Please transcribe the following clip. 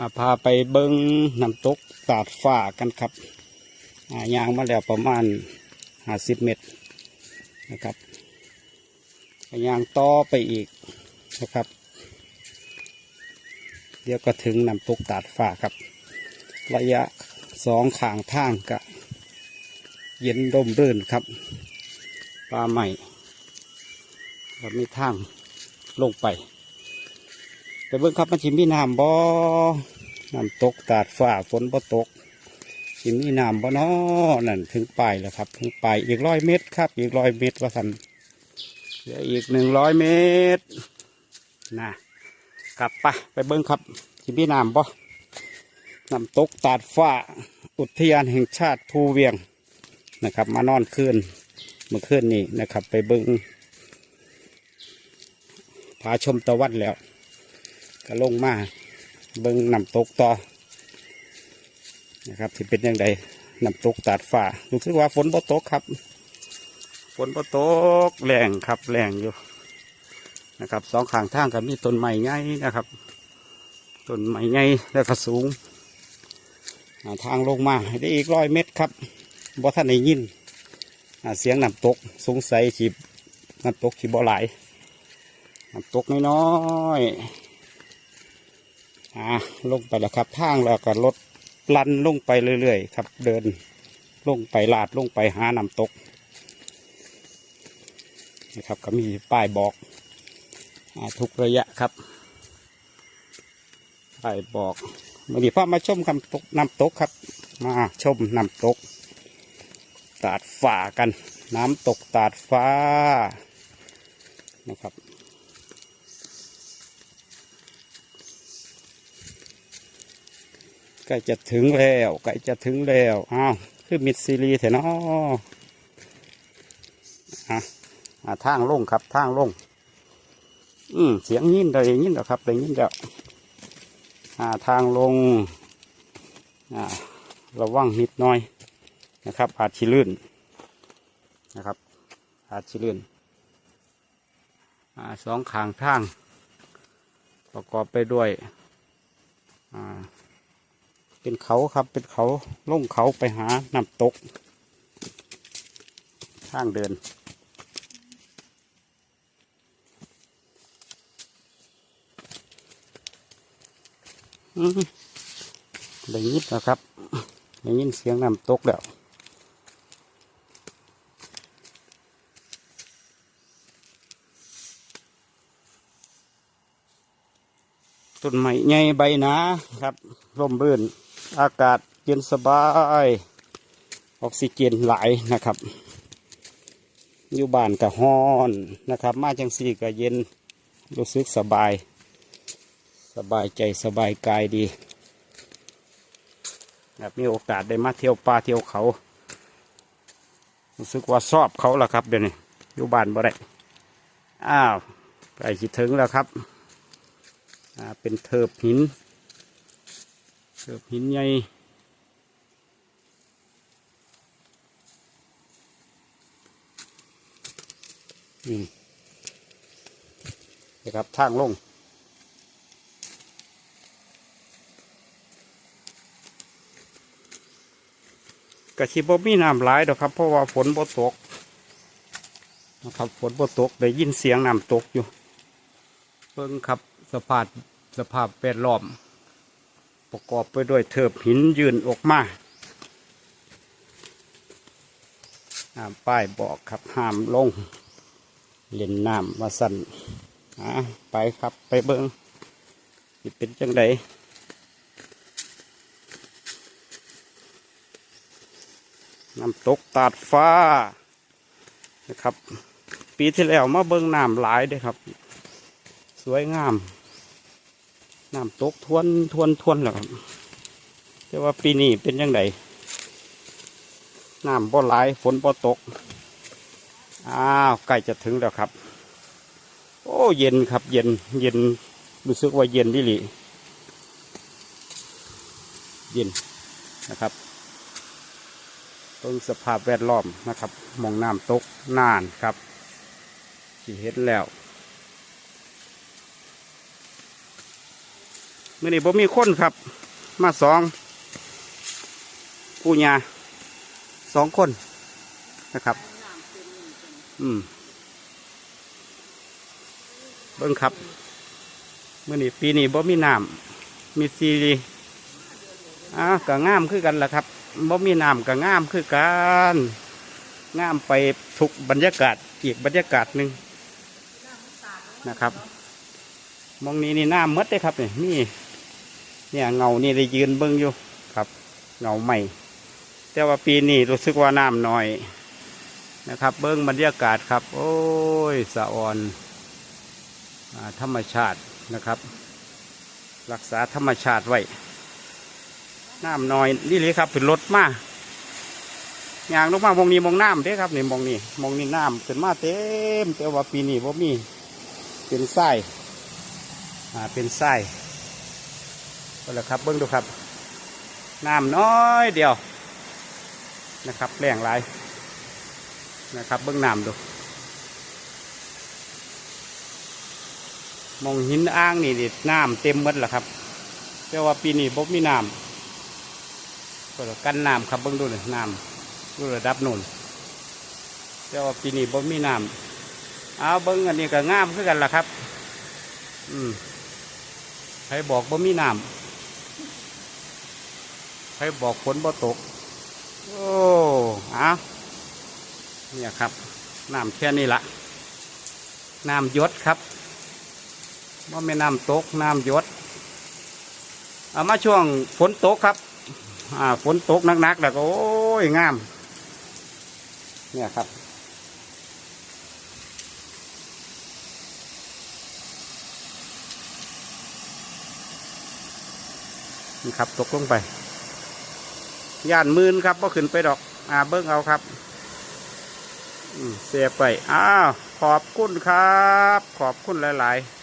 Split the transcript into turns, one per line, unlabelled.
อ่าพาไปเบิ้งน้ำตกตาดฟ้ากันครับยางมาแล้วประมาณห้าสิบเมตรนะครับยางต่อไปอีกนะครับ เดี๋ยวก็ถึงน้ำตกตาดฟ้าครับ ระยะสองข้างทางกะ เย็นร่มรื่นครับปลาใหม่เรามีทางลงไป ไปเบิ่งครับมันจิมีน้ำบ่น้ำตกตาดฟ้าฝนบ่ตกจิมีน้ำบ่นอนั่นถึงปลายแล้วครับ ถึงปลายอีกร้อยเมตรครับ อีกร้อยเมตรว่าสันเหลืออีกหนึ่งร้อยเมตรนะครับไปไปเบิ่งครับจิมีน้ำบ่น้ำตกตาดฟ้าอุทยานแห่งชาติภูเวียงนะครับ มานอนคืนเมื่อคืนนี้นะครับ ไปเบิ่งผาชมตะวันแล้ว ก็ลงมาเบิ่งน้ำตกต่อนะครับที่เป็นยังไงน้ำตกตาดฟ้ารู้สึกว่าฝนบ่ตกครับ ฝนบ่ตกแรงครับแรงอยู่นะครับสองข้างทางก็มีต้นไม้ใหญ่นะครับต้นไม้ใหญ่แล้วก็สูงทางลงมาได้อีกร้อยเมตรครับบ่ท่านได้ยินเสียงน้ำตกสงสัยขีบน้ำตกขีบ่หลายน้ำตกน้อยๆ อ่าลงไปแล้วครับทางแล้วก็รถลันลงไปเรื่อยๆครับ เดินลงไปลาดลงไปหาน้ำตกนะครับ ก็มีป้ายบอกอทุกระยะครับป้ายบอกวันนี้พามาชมคำตกน้ำตกครับ มาชมน้ำตก ตาดฟ้ากัน น้ำตกตาดฟ้านะครับ ใกล้จะถึงแล้วใกล้จะถึงแล้วอ้าวคือมิดซีรีส์เถอะเนาะอะทางลงครับทางลง อืมเสียงยินได้ยินแล้วครับได้ยินแล้วอ่าทางลงอ่าระวังนิดหน่อยนะครับ อาจชิลื่นนะครับ อาจชิลื่นอ่าสองข้างทาง ประกอบไปด้วยอ่า เป็นเขาครับ เป็นเขาลงเขาไปหาน้ำตก ทางเดินอืมได้ยินแล้วครับได้ยินเสียงน้ำตกแล้วต้นไม้ใหญ่ใบหนาครับร่มรื่น อากาศเย็นสบาย ออกซิเจนหลายนะครับ อยู่บ้านกับฮ้อนนะครับ มาจังสี่ก็เย็นรู้สึกสบาย สบายใจสบายกายดีครับมีโอกาสได้มาเที่ยวป่าเที่ยวเขารู้สึกว่าชอบเขาแล้วครับเดี๋ยวนี้อยู่บ้านบ่ได้อ้าวใกล้จะถึงแล้วครับ อ่าเป็นเทิบหิน เทิบหินใหญ่อืมนะครับทางลงกระชิบมีน้ำไหลดอกครับ เพราะว่าฝนบ่ตกนะครับฝนบ่ตกได้ยินเสียงน้ำตกอยู่เบิ่งครับสภาพสภาพแวดล้อม ประกอบไปด้วยเถิบหินยืนออกมาป้ายบอกครับห้ามลง เล่นน้ำมาสั่นไปครับไปเบิ่งสิเป็นจังไดน้ำตกตาดฟ้านะครับ ปีที่แล้วมาเบิ่งน้ำหลายด้อครับ สวยงาม น้ำตกทวนทวนทวนแล้วครับแต่ว่าปีนี้เป็นยังไงน้ำบ่หลายฝนบ่ตก อ้าวใกล้จะถึงแล้วครับ โอ้เย็นครับ เย็นเย็นรู้สึกว่าเย็นดิลิเย็นนะครับต้นสภาพแวดล้อมนะครับมองน้ำตกนานครับที่เห็นแล้ว มื่อนี้ผมมีคนครับ มาสองผู้ยาสองคนนะครับ อืมเบิ้งครับมื่อนี้ปีนี้บ่มีน้ำมีซีรีอ้าวก็งามคือกันล่ะครับบ่มีน้ำก็งามคือกันงามไปทุกบรรยากาศอีกบรรยากาศหนึ่งนะครับ มองนี้นี่น้ำมดเลยครับเนี่ยนี่ เนี่ยเงานี่ได้ยืนเบิ้งอยู่ครับ เงาใหม่ แต่ว่าปีนี้รู้สึกว่าน้ำน้อยนะครับ เบิ้งบรรยากาศครับ โอ้ยสะออนอธรรมชาตินะครับ รักษาธรรมชาติไว้น้ำน้อยนี่เลยครับเป็นรถมาอย่างลงมามองนี้มองน้ำเด้ครับนี่มองนี่มองนี่น้ำขึ้นมาเต็มแต่ว่าปีนี้ผมมีเป็นไส้อ่าเป็นไส้ ก็แล้วครับเบิ้งดูครับน้ำน้อยเดียวนะครับแรงหลายนะครับเบิ้งน้ำดูมองหินอ่างนี่ดิน้ำเต็มหมดแล้วครับแต่ว่าปีนี้บ่มีน้ำก็กันน้ำครับเบิ่งดูเลยน้ำดูระดับนู่นแต่ว่าปีนี้บ่มีน้ำเอาเบิ่งอันนี้ก็งามคือกันล่ะครับ อืมใครบอกบ่มีน้ำ ใครบอกฝนบ่ตก โอ้เอาเนี่ยครับ น้ำแค่นี้ละน้ำยศครับว่าไม่น้ำตก น้ำยดเอามาช่วงฝนตกครับ อ่า ฝนตกหนักๆแล้วก็โอ้ยงาม เนี่ยครับนี่ครับ ตกลงไป ย่านมืนครับก็ขึ้นไปดอก อ่าเบิ้งเอาครับเสียไป อ้าว ขอบคุณครับ ขอบคุณหลาย ๆ